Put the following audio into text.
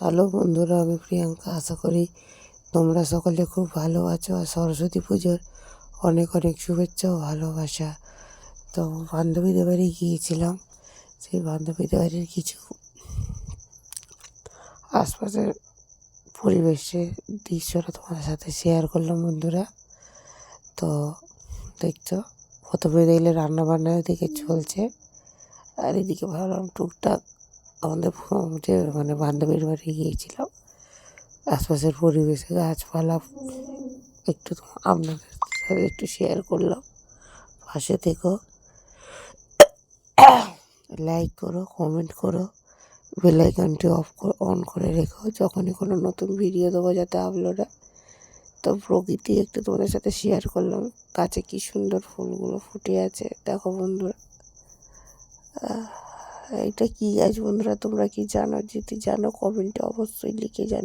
Hello বন্ধুরা, আমি প্রিয়াঙ্কা। আশা করি তোমরা সকলে খুব ভালো আছো আর সরস্বতী পুজোর অনেক অনেক শুভেচ্ছা ও ভালোবাসা। তো বান্ধবীদের বাড়ি গিয়েছিলাম। সেই বান্ধবীদের বাড়ির কিছু আশপাশের পরিবেশের দৃশ্যটা তোমাদের সাথে শেয়ার করলাম বন্ধুরা। তো দেখছ, প্রথমে দেখলে রান্নাবান্না এদিকে চলছে। আর এদিকে ভাবলাম টুকটাক আমাদের যে মানে বান্ধবীর বাড়ি গিয়েছিলাম। আশপাশের পরিবেশে গাছপালা, একটু আপনাদের সাথে একটু শেয়ার করলাম। পাশে থেকো। লাইক করো কমেন্ট করো। বেল আইকনটি অফ অন করে রেখো। যখনই কোনো নতুন ভিডিও দেবো যাতে আপলোড হয়। তো প্রকৃতি একটু তোমাদের সাথে শেয়ার করলাম। গাছে কি সুন্দর ফুলগুলো ফুটে আছে। দেখো বন্ধুরা। এটা কি গাছ বন্ধুরা তোমরা কি জানো? যদি জানো কমেন্টে অবশ্যই লিখে জানো